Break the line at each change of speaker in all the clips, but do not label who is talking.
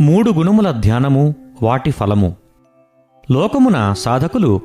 మూడు గుణముల ధ్యానము వాటి ఫలము. లోకమున సాధకులు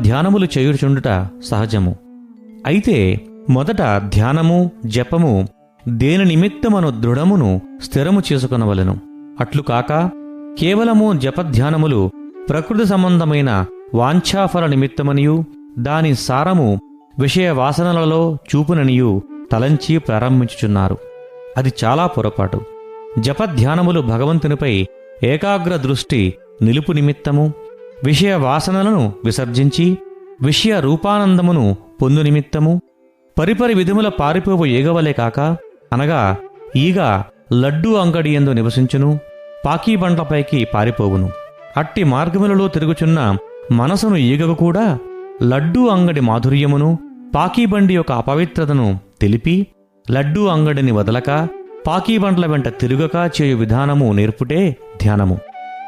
ధ్యానములు చేయుచుండుట సహజము. అయితే మొదట ధ్యానము జపము దేని నిమిత్తమను దృఢమును స్థిరము చేసుకొనవలెను. అట్లు కాక కేవలము జపధ్యానములు ప్రకృతి సంబంధమైన వాంఛాఫల నిమిత్తమనియు దాని సారము విషయ వాసనలలో చూపుననియు తలంచి ప్రారంభించుచున్నారు. అది చాలా పొరపాటు. జపధ్యానములు భగవంతునిపై ఏకాగ్ర దృష్టి నిలుపు నిమిత్తము విషయ వాసనలను విసర్జించి విషయ రూపానందమును పొందు నిమిత్తము పరిపరి విధముల పారిపోవు ఈగవలే కాక అనగా ఈగ లడ్డూ అంగడియందు నివసించును పాకీబండ్లపైకి పారిపోవును. అట్టి మార్గములలో తిరుగుచున్న మనసును ఈగకు కూడా లడ్డూ అంగడి మాధుర్యమును పాకీబండి యొక్క అపవిత్రతను తెలిపి లడ్డూ అంగడిని వదలక పాకీబండ్ల వెంట తిరుగక చేయు విధానము నేర్పుటే ధ్యానము.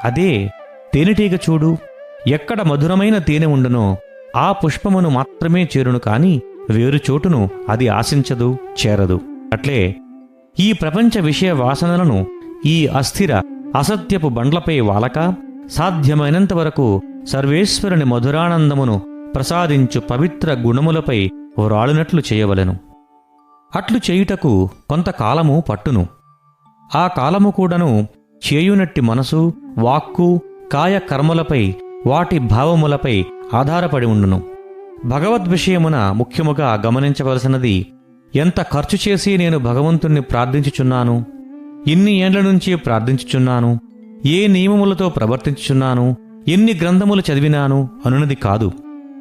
అదే తేనెటీగ చూడు. ఎక్కడ మధురమైన తేనె ఉండునో ఆ పుష్పమును మాత్రమే చేరును కాని వేరు చోటును అది ఆశించదు చేరదు. అట్లే ఈ ప్రపంచ విషయ వాసనలను ఈ అస్థిర అసత్యపు బండ్లపై వాలక సాధ్యమైనంత వరకు సర్వేశ్వరుని మధురానందమును ప్రసాదించు పవిత్ర గుణములపై వ్రాలినట్లు చేయవలెను. అట్లు చేయుటకు కొంతకాలము పట్టును. ఆ కాలము కూడాను చేయునట్టి మనసు వాక్కు కాయకర్మలపై వాటి భావములపై ఆధారపడి ఉండును. భగవద్విషయమున ముఖ్యముగా గమనించవలసినది ఎంత ఖర్చు చేసి నేను భగవంతుణ్ణి ప్రార్థించుచున్నాను? ఇన్ని ఏండ్ల నుంచి ప్రార్థించుచున్నాను? ఏ నియమములతో ప్రవర్తించుచున్నాను? ఎన్ని గ్రంథములు చదివినాను? అనునది కాదు.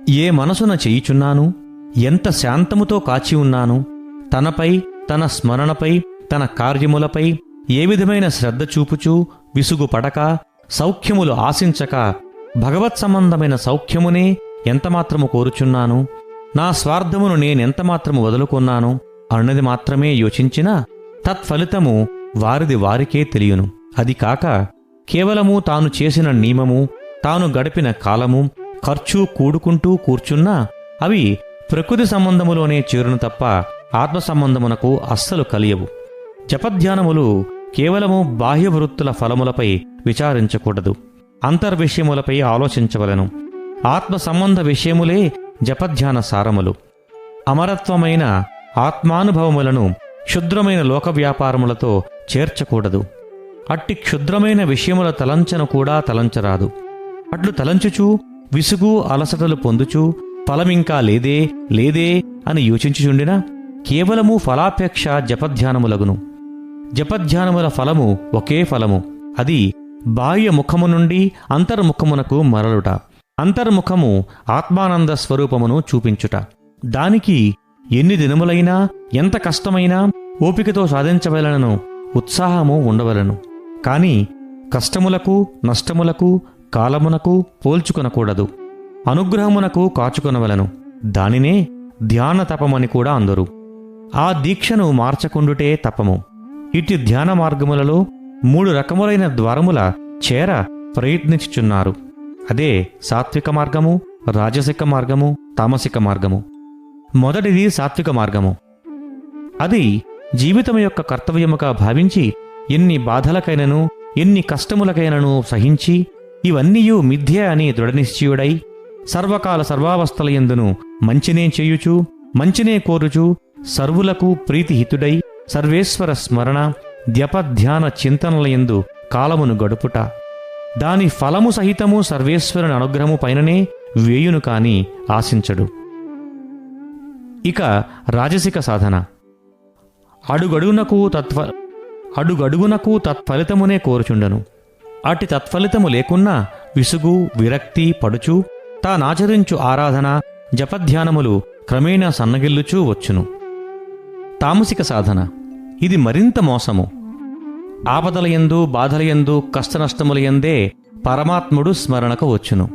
ఏ మనసున చేయుచున్నాను? ఎంత శాంతముతో కాచి ఉన్నాను? తనపై తన స్మరణపై తన కార్యములపై ఏ విధమైన శ్రద్ధ చూపుచూ విసుగు పడక సౌఖ్యములు ఆశించక భగవత్ సంబంధమైన సౌఖ్యమునే ఎంతమాత్రము కోరుచున్నాను? నా స్వార్థమును నేనెంతమాత్రము వదులుకున్నాను? అన్నది మాత్రమే యోచించినా తత్ఫలితము వారిది వారికే తెలియను. అది కాక కేవలము తాను చేసిన నియమము తాను గడిపిన కాలము ఖర్చు కూడుకుంటూ కూర్చున్నా అవి ప్రకృతి సంబంధములోనే చేరును తప్ప ఆత్మ సంబంధమునకు అస్సలు కలియవు. జపధ్యానములు కేవలము బాహ్య వృత్తుల ఫలములపై విచారించకూడదు. అంతర్విషయములపై ఆలోచించవలెను. ఆత్మ సంబంధ విషయములే జపధ్యాన సారములు. అమరత్వమైన ఆత్మానుభవములను క్షుద్రమైన లోక వ్యాపారములతో చేర్చకూడదు. అట్టి క్షుద్రమైన విషయముల తలంచను కూడా తలంచరాదు. అట్లు తలంచుచూ విసుగు అలసటలు పొందుచూ ఫలమింకా లేదే లేదే అని యోచించుచుండినా? కేవలము ఫలాపేక్ష జపధ్యానములగును. జపధ్యానముల ఫలము ఒకే ఫలము. అది బాహ్య ముఖము నుండి అంతర్ముఖమునకు మరలుట. అంతర్ముఖము ఆత్మానంద స్వరూపమును చూపించుట. దానికి ఎన్ని దినములైనా ఎంత కష్టమైనా ఓపికతో సాధించవలనను ఉత్సాహము ఉండవలను. కాని కష్టములకు నష్టములకు కాలమునకు పోల్చుకొనకూడదు. అనుగ్రహమునకు కాచుకొనవలను. దానినే ధ్యాన తపమని కూడా అందరు. ఆ దీక్షను మార్చకుండుటే తపము ఇటు ధ్యాన మార్గములలో మూడు రకములైన ద్వారముల చేర ప్రయత్నించుచున్నారు. అదే సాత్విక మార్గము రాజసిక మార్గము తామసిక మార్గము. మొదటిది సాత్విక మార్గము. అది జీవితం యొక్క కర్తవ్యముగా భావించి ఎన్ని బాధలకైనను ఎన్ని కష్టములకైనను సహించి ఇవన్నీయూ మిథ్య అని దృఢనిశ్చయుడై సర్వకాల సర్వావస్థలయందును మంచినే చేయుచు మంచినే కోరుచు సర్వులకు ప్రీతిహితుడై సర్వేశ్వర స్మరణ ధ్యాన చింతనలయందు కాలమును గడుపుట. దాని ఫలము సహితము సర్వేశ్వరుని అనుగ్రహము పైననే వేయును కాని ఆశించడు. ఇక రాజసిక సాధన. అడుగడుగునకు తత్వ అడుగడుగునకు తత్ఫలితమునే కోరుచుండను. అట్టి తత్ఫలితము లేకున్నా విసుగు విరక్తి పడుచు తానాచరించు ఆరాధన జపధ్యానములు క్రమేణా సన్నగిల్లుచూ వచ్చును. తామసిక సాధన. ఇది మరింత మోసము. ఆపదలయందు బాధలయందు కష్టనష్టములయందే పరమాత్ముడు స్మరణకు వచ్చును.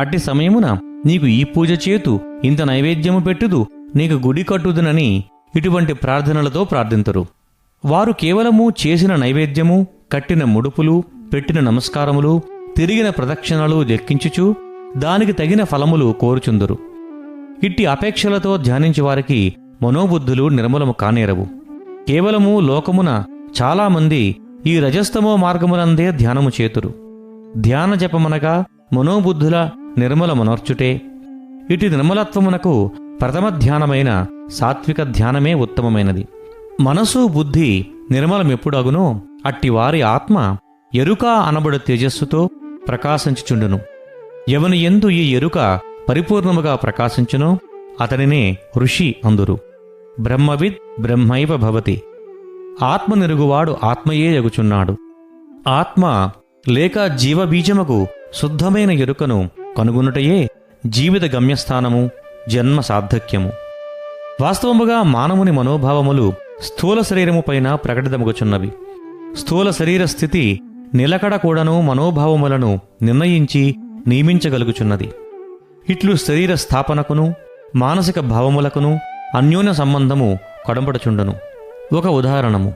అట్టి సమయమున నీకు ఈ పూజ చేతు ఇంత నైవేద్యము పెట్టుదు నీకు గుడి కట్టుదునని ఇటువంటి ప్రార్థనలతో ప్రార్థింతురు. వారు కేవలము చేసిన నైవేద్యము కట్టిన ముడుపులు పెట్టిన నమస్కారములు తిరిగిన ప్రదక్షిణలు లెక్కించుచు దానికి తగిన ఫలములు కోరుచుందురు. ఇట్టి అపేక్షలతో ధ్యానించేవారికి మనోబుద్ధులు నిర్మలము కానేరవు. కేవలము లోకమున చాలామంది ఈ రజస్తమో మార్గములందే ధ్యానము చేతురు. ధ్యాన జపమనగా మనోబుద్ధుల నిర్మలమునర్చుటే. ఇటు నిర్మలత్వమునకు ప్రథమ ధ్యానమైన సాత్విక ధ్యానమే ఉత్తమమైనది. మనసు బుద్ధి నిర్మలమెప్పుడగునో అట్టి వారి ఆత్మ ఎరుక అనబడు తేజస్సుతో ప్రకాశించుచుండును. ఎవని ఎందు ఈ ఎరుక పరిపూర్ణముగా ప్రకాశించునో అతనినే ఋషి అందురు. బ్రహ్మవిద్ బ్రహ్మైవ భవతి. ఆత్మనిరుగువాడు ఆత్మయే ఎగుచున్నాడు. ఆత్మ లేక జీవబీజముకు శుద్ధమైన ఎరుకను కనుగొనుటయే జీవిత గమ్యస్థానము జన్మ సార్థక్యము. వాస్తవముగా మానవుని మనోభావములు స్థూల శరీరముపైన ప్రకటితమగుచున్నవి. స్థూల శరీర స్థితి నిలకడ కూడాను మనోభావములను నిర్ణయించి నియమించగలుగుచున్నది. ఇట్లు శరీర స్థాపనకును మానసిక భావములకును అన్యోన్య సంబంధము కడంబడుచుండను ఒక ఉదాహరణము.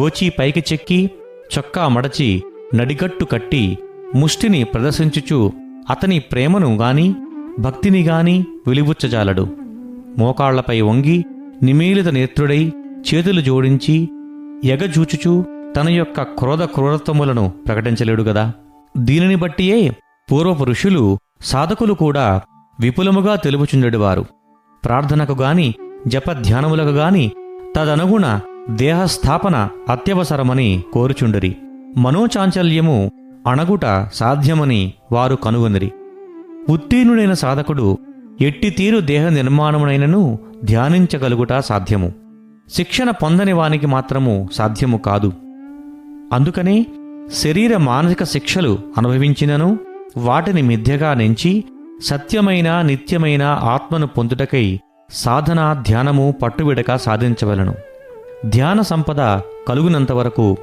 గోచి పైకి చెక్కి చొక్కా మడచి నడిగట్టు కట్టి ముష్టిని ప్రదర్శించుచు అతని ప్రేమను గాని భక్తిని గాని వెలిబుచ్చజాలడు. మోకాళ్ళపై వంగి నిమీలిత నేత్రుడై చేతులు జోడించి ఎగజూచుచూ తన యొక్క క్రోధ క్రూరత్వములను ప్రకటించలేడు గదా. దీనిని బట్టియే పూర్వపు ఋషులు సాధకులు కూడా విపులముగా తెలుపుచుండెడువారు. ప్రార్థనకు గాని జపధ్యానములకు గాని తదనుగుణ దేహస్థాపన అత్యవసరమని కోరుచుండరి. మనోచాంచల్యము అణగుట సాధ్యమని వారు కనుగొనిరి. ఉత్తీర్ణుడైన సాధకుడు ఎట్టి తీరు దేహ నిర్మాణమునైనను ధ్యానించగలుగుట సాధ్యము. శిక్షణ పొందని వానికి మాత్రము సాధ్యము కాదు. అందుకనే శరీర మానసిక శిక్షలు అనుభవించినను వాటిని మిథ్యగా నెంచి సత్యమైన నిత్యమైన ఆత్మను పొందుటకై సాధన ధ్యానము పట్టువిడక సాధించవలను. ధ్యాన సంపద కలుగునంతవరకు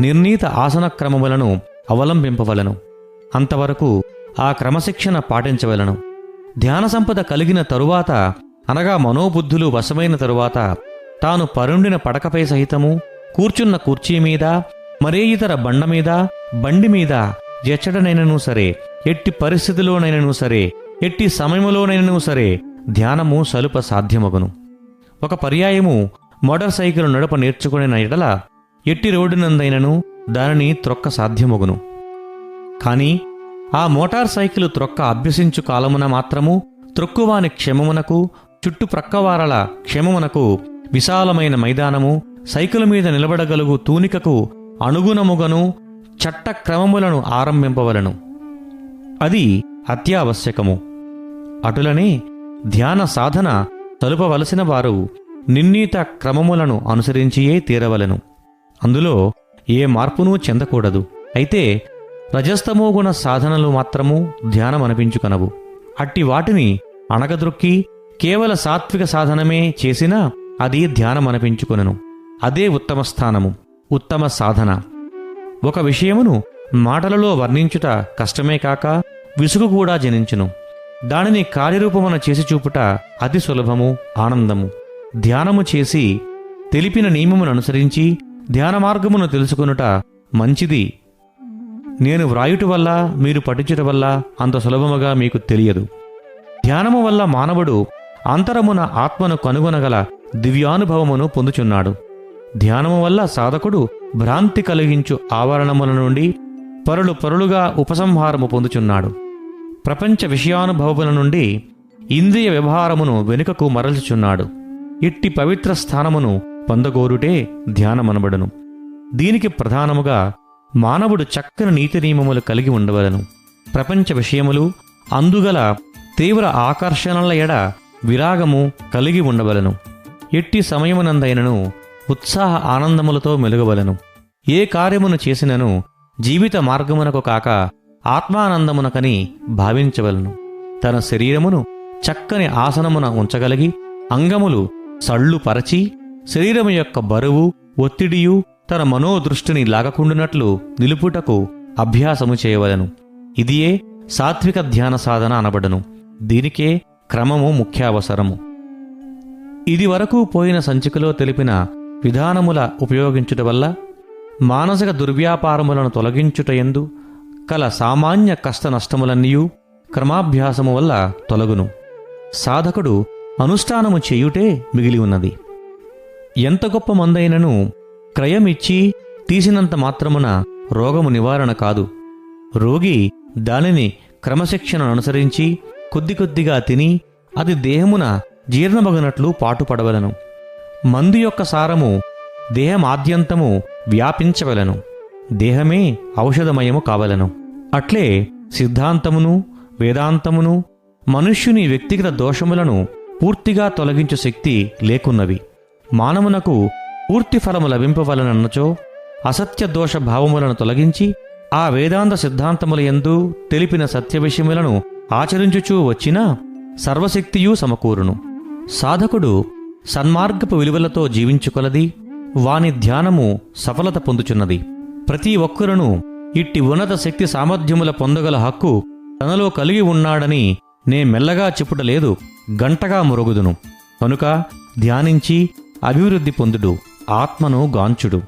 నిర్ణీత ఆసన క్రమములను అవలంబింపవలను. అంతవరకు ఆ క్రమశిక్షణ పాటించవలను. ధ్యాన సంపద కలిగిన తరువాత అనగా మనోబుద్ధులు వశమైన తరువాత తాను పరుండిన పడకపై సహితము కూర్చున్న కుర్చీ మీద మరే ఇతర బండ మీద బండి మీద ఎచ్చటనైనను సరే ఎట్టి పరిస్థితిలోనైనను సరే ఎట్టి సమయములోనైనను సరే ధ్యానము సలుప సాధ్యమగును. ఒక పర్యాయము మోటార్ సైకిల్ నడప నేర్చుకునే ఎడల ఎట్టి రోడ్డునందైనను దానిని త్రొక్క సాధ్యమగును. కాని ఆ మోటార్ సైకిల్ త్రొక్క అభ్యసించు కాలమున మాత్రము త్రొక్కువాని క్షమమునకు చుట్టుప్రక్కవారల క్షమమునకు విశాలమైన మైదానము సైకిల్ మీద నిలబడగలుగు తూనికకు అనుగుణముగను చట్టక్రమములను ఆరంభింపవలను. అది అత్యావశ్యకము. అటులనే ధ్యాన సాధన తలుపవలసిన వారు నిర్ణీత క్రమములను అనుసరించియే తీరవలెను. అందులో ఏ మార్పునూ చెందకూడదు. అయితే రజస్తమోగుణ సాధనలు మాత్రము ధ్యానమనిపించుకనవు. అట్టి వాటిని అణగద్రొక్కి కేవల సాత్విక సాధనమే చేసినా అది ధ్యానమనిపించుకొనను. అదే ఉత్తమ స్థానము ఉత్తమ సాధన. ఒక విషయమును మాటలలో వర్ణించుట కష్టమే కాక విసుగు కూడా జనించును. దానిని కార్యరూపమున చేసి చూపుట అతి సులభము ఆనందము. ధ్యానము చేసి తెలిపిన నియమమును అనుసరించి ధ్యాన మార్గమును తెలుసుకొనుట మంచిది. నేను వ్రాయుట వల్ల మీరు పఠించుట వల్ల అంత సులభముగా మీకు తెలియదు. ధ్యానము వల్ల మానవుడు అంతరమున ఆత్మను కనుగొనగల దివ్యానుభవమును పొందుచున్నాడు. ధ్యానము వల్ల సాధకుడు భ్రాంతి కలిగించు ఆవరణముల నుండి పరులు పరులుగా ఉపసంహారము పొందుచున్నాడు. ప్రపంచ విషయానుభవముల నుండి ఇంద్రియ వ్యవహారమును వెనుకకు మరల్చుచున్నాడు. ఇట్టి పవిత్ర స్థానమును పొందగోరుటే ధ్యానమనబడును. దీనికి ప్రధానముగా మానవుడు చక్కని నీతి నియమములు కలిగి ఉండవలను. ప్రపంచ విషయములు అందుగల తీవ్ర ఆకర్షణల ఎడ విరాగము కలిగి ఉండవలను. ఎట్టి సమయమునందైనను ఉత్సాహ ఆనందములతో మెలుగవలను. ఏ కార్యమును చేసినను జీవిత మార్గమునకు కాక ఆత్మానందమునకని భావించవలను. తన శరీరమును చక్కని ఆసనమున ఉంచగలిగి అంగములు సళ్ళు పరచి శరీరము యొక్క బరువు ఒత్తిడియు తన మనోదృష్టిని లాగకుండునట్లు నిలుపుటకు అభ్యాసము చేయవలను. ఇదియే సాత్విక ధ్యాన సాధన అనబడను. దీనికే క్రమము ముఖ్యావసరము. ఇది వరకు పోయిన సంచికలో తెలిపిన విధానముల ఉపయోగించుట వల్ల మానసిక దుర్వ్యాపారములను తొలగించుటయందు కల సామాన్య కష్ట నష్టములన్నీయు క్రమాభ్యాసము వల్ల తొలగును. సాధకుడు అనుష్ఠానము చేయుటే మిగిలి ఉన్నది. ఎంత గొప్ప మందైనను క్రయమిచ్చి తీసినంత మాత్రమున రోగము నివారణ కాదు. రోగి దానిని క్రమశిక్షణను అనుసరించి కొద్ది కొద్దిగా తిని అది దేహమున జీర్ణమగనట్లు పాటుపడవలను. మందు యొక్క సారము దేహమాద్యంతము వ్యాపించవలను. దేహమే ఔషధమయము కావలను. అట్లే సిద్ధాంతమును వేదాంతమును మనుష్యుని వ్యక్తిగత దోషములను పూర్తిగా తొలగించు శక్తి లేకున్నవి. మానవునకు పూర్తి ఫలము లభింపవలనన్నచో అసత్య దోష భావములను తొలగించి ఆ వేదాంత సిద్ధాంతముల యందు తెలిపిన సత్య విషయములను ఆచరించుచూ వచ్చినా సర్వశక్తియూ సమకూరును. సాధకుడు సన్మార్గపు విలువలతో జీవించుకొలది వాని ధ్యానము సఫలత పొందుచున్నది. ప్రతి ఒక్కరును ఇట్టి ఉన్నత శక్తి సామర్థ్యముల పొందగల హక్కు తనలో కలిగి ఉన్నాడని నే మెల్లగా చెప్పుటలేదు గంటగా మురుగుదును. కనుక ధ్యానించి అభివృద్ధి పొందుడు ఆత్మను గాంచుడు.